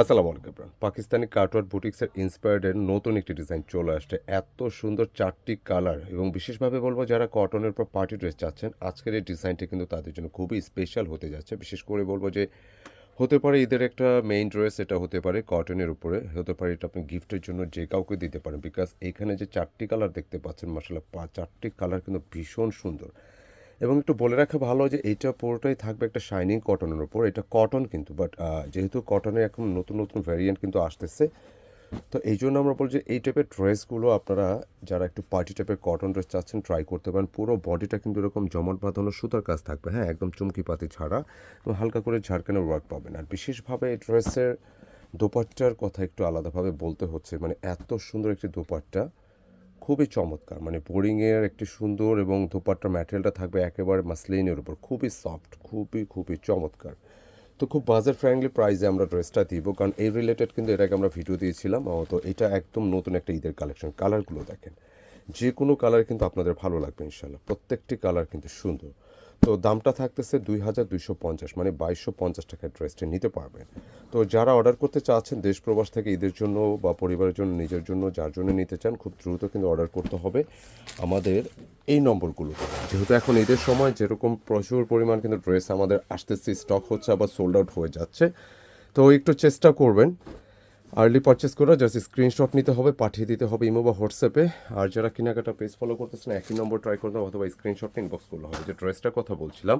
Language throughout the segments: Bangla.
আসসালামু আলাইকুম পাকিস্তানি কাটওয়ার বুটিক্সের ইন্সপায়ার্ডের নতুন একটি ডিজাইন চলে আসছে। এত সুন্দর চারটি কালার এবং বিশেষভাবে বলব যারা কটনের উপর পার্টি ড্রেস চাচ্ছেন, আজকের এই ডিজাইনটি কিন্তু তাদের জন্য খুবই স্পেশাল হতে যাচ্ছে। বিশেষ করে বলব যে, হতে পারে ঈদের একটা মেইন ড্রেস এটা হতে পারে কটনের উপরে, হতে পারে এটা আপনি গিফটের জন্য যে কাউকে দিতে পারেন। বিকজ এখানে যে চারটি কালার দেখতে পাচ্ছেন মাসাল্লাহ চারটি কালার কিন্তু ভীষণ সুন্দর। এবং একটু বলে রাখা ভালো যে এইটা পুরোটাই থাকবে একটা শাইনিং কটনের উপর। এটা কটন কিন্তু বাট যেহেতু কটনের এখন নতুন নতুন ভ্যারিয়েন্ট কিন্তু আসতেছে, তো এই জন্য আমরা বলছি এই টাইপের ড্রেসগুলো আপনারা যারা একটু পার্টি টাইপের কটন ড্রেস চাচ্ছেন ট্রাই করতে পারেন। পুরো বডিটা কিন্তু এরকম জমট বাঁধানো সুতার কাজ থাকবে। হ্যাঁ একদম চুমকি পাতি ছাড়া, এবং হালকা করে ঝাড়খানের ওয়ার্ক পাবেন। আর বিশেষভাবে এই ড্রেসের দোপাট্টার কথা একটু আলাদাভাবে বলতে হচ্ছে। মানে এত সুন্দর একটি দোপাট্টা। খুবই চমৎকার। মানে বোরিংয়ের একটি সুন্দর এবং দোপাট্টার ম্যাটেরিয়ালটা থাকবে একেবারে মাসলিনের উপর। খুবই সফট খুবই খুবই চমৎকার। তো খুব বাজার ফ্রেন্ডলি প্রাইসে আমরা ড্রেসটা দিব। কারণ এই রিলেটেড কিন্তু এটাকে আমরা ভিডিও দিয়েছিলাম। তো এটা একদম নতুন একটা ঈদের কালেকশন কালারগুলো দেখেন। যে কোনো কালার কিন্তু আপনাদের ভালো লাগবে ইনশাল্লাহ প্রত্যেকটি কালার কিন্তু সুন্দর। তো দামটা থাকতেছে দুই হাজার দুইশো পঞ্চাশ মানে বাইশশো পঞ্চাশ টাকার ড্রেসটা নিতে পারবেন তো যারা অর্ডার করতে চাচ্ছেন, দেশ প্রবাস থেকে ঈদের জন্য বা পরিবারের জন্য, নিজের জন্য, যার জন্য নিতে চান, খুব দ্রুত কিন্তু অর্ডার করতে হবে আমাদের এই নম্বরগুলোতে। যেহেতু এখন ঈদের সময়, যেরকম প্রচুর পরিমাণ কিন্তু ড্রেস আমাদের আসতেছে স্টক হচ্ছে আবার সোল্ড আউট হয়ে যাচ্ছে। তো একটু চেষ্টা করবেন আর্লি পারচেস করে জাস্ট স্ক্রিনশট নিতে হবে, পাঠিয়ে দিতে হবে ইমো বা হোয়াটসঅ্যাপে। আর যারা কেনাকাটা পেজ ফলো করতেছেন, একই নম্বর ট্রাই করতে হবে অথবা স্ক্রিনশট ইনবক্স করলে হবে। যে ড্রেসটার কথা বলছিলাম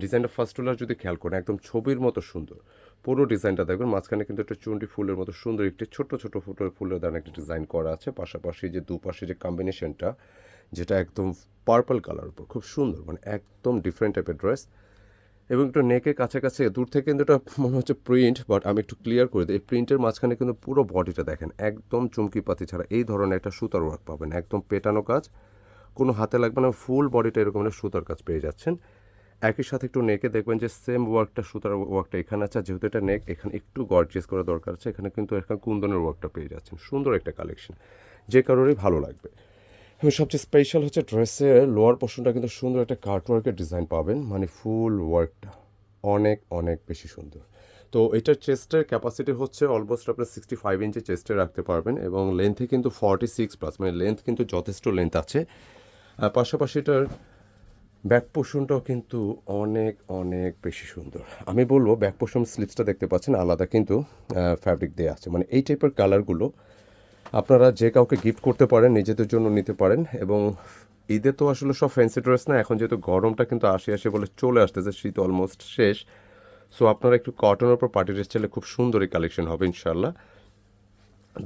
ডিজাইনটা ফার্স্ট টুলার যদি খেয়াল করেন, একদম ছবির মতো সুন্দর। পুরো ডিজাইনটা দেখবেন, মাঝখানে কিন্তু একটা চুন্ডি ফুলের মতো সুন্দর একটি ছোট ছোট ফুলের ফুলের দ্বারা একটি ডিজাইন করা আছে। পাশাপাশি যে দুপাশে যে কম্বিনেশনটা যেটা একদম পার্পল কালার উপর, খুব সুন্দর মানে একদম ডিফারেন্ট টাইপের ড্রেস এবং একটু নেকের কাছাকাছি, দূর থেকে কিন্তু এটা মনে হচ্ছে প্রিন্ট বাট আমি একটু ক্লিয়ার করে দিই। এই প্রিন্টের মাঝখানে কিন্তু পুরো বডিটা দেখেন, একদম চুমকি পাতি ছাড়া। এই ধরনের একটা সুতার ওয়ার্ক পাবেন, একদম পেটানো কাজ। কোনো হাতে লাগবে না ফুল বডিটা এরকম একটা সুতার কাজ পেয়ে যাচ্ছেন। একই সাথে একটু নেকে দেখবেন যে সেম ওয়ার্কটা সুতার ওয়ার্কটা এখানে আছে, যেহেতু এটা নেক এখানে একটু গর্জেস করা দরকার আছে, এখানে কিন্তু এখানে কুন্দনের ওয়ার্কটা পেয়ে যাচ্ছেন। সুন্দর একটা কালেকশন যে কারোরই ভালো লাগবে। এবং সবচেয়ে স্পেশাল হচ্ছে ড্রেসের লোয়ার পোর্শনটা কিন্তু সুন্দর একটা কার্ট ওয়ার্কের ডিজাইন পাবেন। মানে ফুল ওয়ার্কটা অনেক অনেক বেশি সুন্দর। তো এটার চেস্টের ক্যাপাসিটি হচ্ছে অলমোস্ট আপনার সিক্সটি ফাইভ ইঞ্চি চেস্টে রাখতে পারবেন এবং লেন্থে কিন্তু ফর্টি সিক্স প্লাস মানে লেন্থ কিন্তু যথেষ্ট লেন্থ আছে। আর পাশাপাশি এটার ব্যাক পোর্শনটাও কিন্তু অনেক অনেক বেশি সুন্দর। আমি বলব ব্যাক পোর্শন স্লিপসটা দেখতে পাচ্ছেন, আলাদা কিন্তু ফ্যাব্রিক দেওয়া আছে। মানে এই টাইপের কালারগুলো আপনারা যে কাউকে গিফট করতে পারেন, নিজেদের জন্য নিতে পারেন এবং ঈদে তো আসলে সব ফ্যান্সি ড্রেস না, এখন যেহেতু গরমটা কিন্তু আসে আসে বলে চলে আসতেছে, শীত অলমোস্ট শেষ। সো আপনারা একটু কটনের উপর পার্টি ড্রেস চাইলে খুব সুন্দর এই কালেকশন হবে ইনশাল্লাহ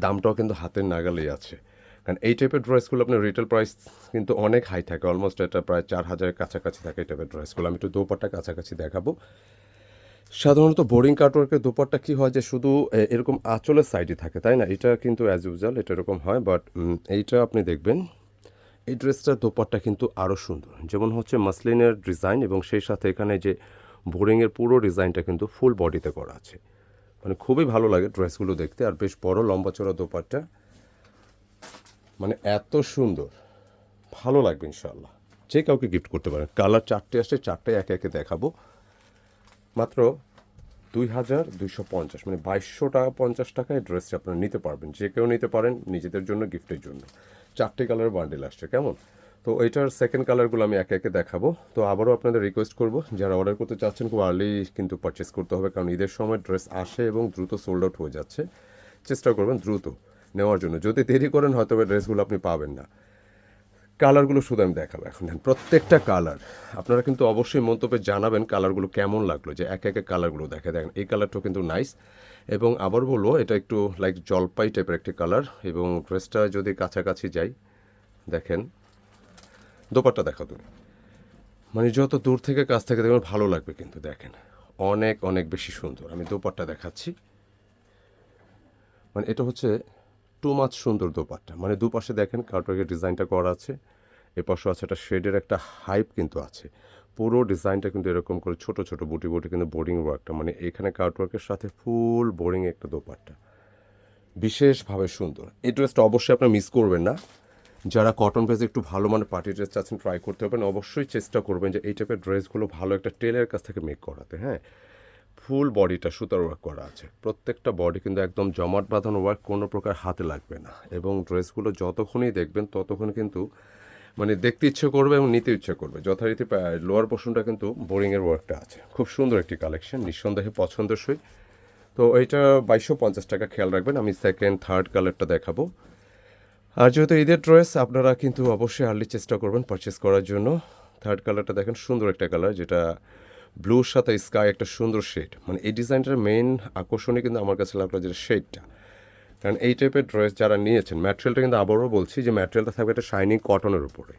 দামটাও কিন্তু হাতের নাগালেই আছে। কারণ এই টাইপের ড্রেসগুলো আপনার রিটেল প্রাইস কিন্তু অনেক হাই থাকে অলমোস্ট এটা প্রায় চার হাজারের কাছাকাছি থাকে এই টাইপের ড্রেসগুলো আমি একটু দোপাট্টা কাছাকাছি দেখাবো। সাধারণত বোরিং কাটওয়ার্কের দোপাট্টা কী হয় যে শুধু এরকম আঁচলের সাইডে থাকে, তাই না? এটা কিন্তু অ্যাজ ইউজুয়াল এটা এরকম হয় বাট এইটা আপনি দেখবেন, এই ড্রেসটার দোপাট্টা কিন্তু আরও সুন্দর। যেমন হচ্ছে মাসলিনের ডিজাইন এবং সেই সাথে এখানে যে বোরিংয়ের পুরো ডিজাইনটা কিন্তু ফুল বডিতে করা আছে। মানে খুবই ভালো লাগে ড্রেসগুলো দেখতে, আর বেশ বড় লম্বা চড়া দোপাট্টা। মানে এত সুন্দর, ভালো লাগবে ইনশাল্লাহ যে কাউকে গিফট করতে পারেন। কালার চারটে আসছে চারটে একে একে দেখাবো। মাত্র দুই হাজার দুইশো পঞ্চাশ মানে বাইশশো টাকা পঞ্চাশ টাকায় ড্রেসটা আপনারা নিতে পারবেন। যে কেউ নিতে পারেন নিজেদের জন্য, গিফটের জন্য। চারটে কালার বান্ডেল আসছে, কেমন? তো এটার সেকেন্ড কালারগুলো আমি একে একে দেখাবো। তো আবারও আপনাদের রিকোয়েস্ট করব, যারা অর্ডার করতে চাচ্ছেন খুব আর্লি কিন্তু পারচেস করতে হবে, কারণ ঈদের সময় ড্রেস আসে এবং দ্রুত সোল্ড আউট হয়ে যাচ্ছে। চেষ্টা করবেন দ্রুত নেওয়ার জন্য। যদি দেরি করেন হয়তো ড্রেসগুলো আপনি পাবেন না। কালারগুলো শুধু আমি দেখাবো এখন। প্রত্যেকটা কালার, আপনারা কিন্তু অবশ্যই মন্তব্যে জানাবেন কালারগুলো কেমন লাগল, যে একে একে কালারগুলো দেখে। দেখেন, এই কালারটাও কিন্তু নাইস এবং আবার বলব, এটা একটু লাইক জলপাই টাইপের একটি কালার এবং ড্রেসটা যদি কাছাকাছি যাই, দেখেন, দোপাট্টা দেখা তুমি। মানে যত দূর থেকে কাছ থেকে দেখবেন ভালো লাগবে কিন্তু, দেখেন, অনেক অনেক বেশি সুন্দর। আমি দোপাট্টা দেখাচ্ছি। মানে এটা হচ্ছে টু মাছ সুন্দর দোপাট্টা। মানে দুপাশে দেখেন কার্টওয়ার্কের ডিজাইনটা করা আছে। এ পাশে আছে একটা শেডের একটা হাইপ কিন্তু আছে। পুরো ডিজাইনটা কিন্তু এরকম করে ছোট ছোট, বুটি বুটি কিন্তু বোর্ডিং ওয়ার্কটা মানে এখানে কার্টওয়ার্কের সাথে ফুল বোরিং একটা দোপাট্টা। বিশেষভাবে সুন্দর। এই ড্রেসটা অবশ্যই আপনারা মিস করবেন না। যারা কটন ড্রেস একটু ভালো মানে পার্টি ড্রেস চাচ্ছেন ট্রাই করতে পারবেন। অবশ্যই চেষ্টা করবেন যে এই টাইপের ড্রেসগুলো ভালো একটা টেলের কাছ থেকে মেক করাতে হ্যাঁ? ফুল বডিটা সুতার ওয়ার্ক করা আছে। প্রত্যেকটা বডি কিন্তু একদম জমাট বাঁধানো ওয়ার্ক কোনো প্রকার হাতে লাগবে না। এবং ড্রেসগুলো যতক্ষণই দেখবেন, ততক্ষণ কিন্তু মানে দেখতে ইচ্ছে করবে এবং নিতে ইচ্ছে করবে। যথারীতি লোয়ার পোর্শনটা কিন্তু বোরিংয়ের ওয়ার্কটা আছে। খুব সুন্দর একটি কালেকশন, নিঃসন্দেহে পছন্দসই। তো এইটা বাইশশো পঞ্চাশ টাকা, খেয়াল রাখবেন, আমি সেকেন্ড থার্ড কালারটা দেখাবো। আর যেহেতু ঈদের ড্রেস আপনারা কিন্তু অবশ্যই আর্লি চেষ্টা করবেন পারচেস করার জন্য। থার্ড কালারটা দেখেন, সুন্দর একটা কালার যেটা ব্লুর সাথে স্কাই একটা সুন্দর শেড মানে এই ডিজাইনটার মেইন আকর্ষণই কিন্তু আমার কাছে লাগল যেটা শেডটা কারণ এই টাইপের ড্রেস যারা নিয়েছেন ম্যাটেরিয়ালটা কিন্তু আবারও বলছি যে ম্যাটেরিয়ালটা থাকবে একটা শাইনিং কটনের উপরে।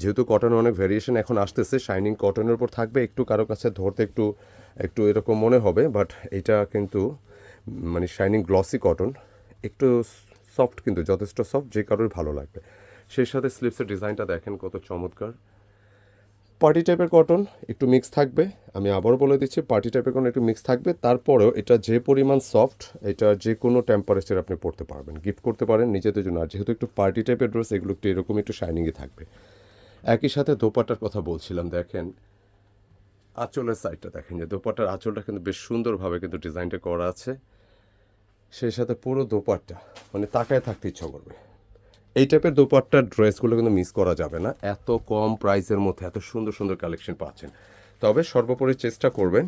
যেহেতু কটনের অনেক ভেরিয়েশন এখন আসতেছে শাইনিং কটনের উপর থাকবে, একটু কারও কাছে ধরতে একটু একটু এরকম মনে হবে বাট এটা কিন্তু মানে শাইনিং গ্লসি কটন একটু সফট কিন্তু, যথেষ্ট সফট যে কারোর ভালো লাগবে। সেই সাথে স্লিপসের ডিজাইনটা দেখেন কত চমৎকার। পার্টি টাইপের কটন একটু মিক্স থাকবে। আমি আবারও বলে দিচ্ছি পার্টি টাইপের কটন একটু মিক্স থাকবে। তারপরেও এটা যে পরিমাণ সফট এটা যে কোনো টেম্পারেচার আপনি পড়তে পারবেন। গিফট করতে পারেন নিজেদের জন্য। আর যেহেতু একটু পার্টি টাইপের ড্রেস এগুলো একটু এরকম একটু শাইনিংয়ে থাকবে। একই সাথে দোপাটার কথা বলছিলাম, দেখেন। আঁচলের সাইডটা দেখেন যে দোপাটার আঁচলটা কিন্তু বেশ সুন্দরভাবে কিন্তু ডিজাইনটা করা আছে। সেই সাথে পুরো দোপাট্টা মানে তাকায় থাকতে ইচ্ছা করবে। এই টাইপের দোপাট্টার ড্রেসগুলো কিন্তু মিস করা যাবে না। এত কম প্রাইসের মধ্যে এত সুন্দর সুন্দর কালেকশন পাচ্ছেন। তবে সর্বোপরি চেষ্টা করবেন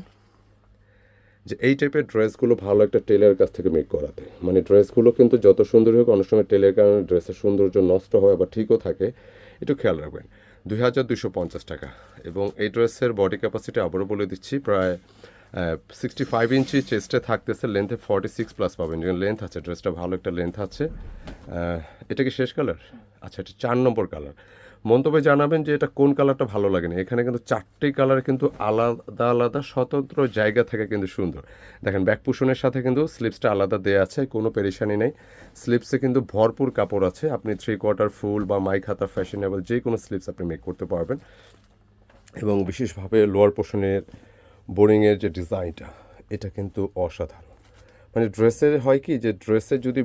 যে এই টাইপের ড্রেসগুলো ভালো একটা টেলারের কাছ থেকে মেক করাতে। মানে ড্রেসগুলো কিন্তু যত সুন্দর হোক, অনেক সময় টেলের কারণে ড্রেসের সৌন্দর্য নষ্ট হয় বা ঠিকও থাকে। একটু খেয়াল রাখবেন। দুই হাজার দুশো পঞ্চাশ টাকা। এবং এই ড্রেসের বডি ক্যাপাসিটি আবারও বলে দিচ্ছি, প্রায় সিক্সটি ফাইভ ইঞ্চি চেস্টে থাকতেছে লেন্থে ফর্টি সিক্স প্লাস পাবেন। লেন্থ আছে ড্রেসটা ভালো একটা লেন্থ আছে। এটা কি শেষ কালার আচ্ছা এটা চার নম্বর কালার মন্তব্যে জানাবেন যে এটা কোন কালারটা ভালো লাগে না। এখানে কিন্তু চারটি কালার কিন্তু আলাদা আলাদা স্বতন্ত্র জায়গা থেকে কিন্তু সুন্দর। দেখেন ব্যাক পুশনের সাথে কিন্তু স্লিপসটা আলাদা দেওয়া আছে, কোনো পেরেশানি নেই। স্লিপসে কিন্তু ভরপুর কাপড় আছে। আপনি থ্রি কোয়ার্টার ফুল বা মাইক হাতা ফ্যাশনেবল যে কোনো স্লিপস আপনি মেক করতে পারবেন। এবং বিশেষভাবে লোয়ার পোর্শনের বোরিংয়ের যে ডিজাইনটা, এটা কিন্তু অসাধারণ। মানে ড্রেসের হয় কি যে ড্রেসের যদি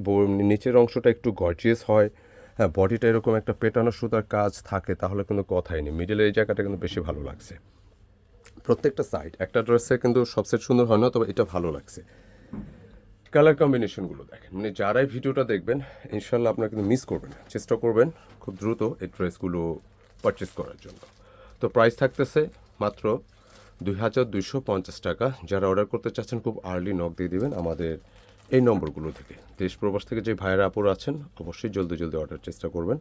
নিচের অংশটা একটু গর্জিয়াস হয় হ্যাঁ বডিটা এরকম একটা পেটানো সুতার কাজ থাকে, তাহলে কিন্তু কথাই নেই। মিডলের এই জায়গাটা কিন্তু বেশি ভালো লাগছে। প্রত্যেকটা সাইড একটা ড্রেসে কিন্তু সব সেট সুন্দর হয় না, তবে এটা ভালো লাগছে। কালার কম্বিনেশনগুলো দেখেন। মানে যারাই ভিডিওটা দেখবেন, ইনশাল্লাহ আপনারা কিন্তু মিস করবেন, চেষ্টা করবেন খুব দ্রুত এই ড্রেসগুলো পারচেস করার জন্য। তো প্রাইস থাকতেছে মাত্র দুই হাজার দুইশো পঞ্চাশ টাকা। যারা অর্ডার করতে চাচ্ছেন, খুব আর্লি নক দিয়ে দেবেন আমাদের এই নম্বরগুলো থেকে। দেশ প্রবাস থেকে যে ভাইয়েরা আপুর আছেন, অবশ্যই জলদি জলদি অর্ডার চেষ্টা করবেন।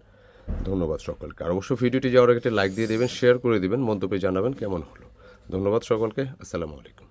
ধন্যবাদ সকলকে। আর অবশ্যই ভিডিওটি যাওয়ার আগে লাইক দিয়ে দেবেন শেয়ার করে দেবেন, মন্তব্যে জানাবেন কেমন হলো। ধন্যবাদ সকলকে। আসসালামু আলাইকুম।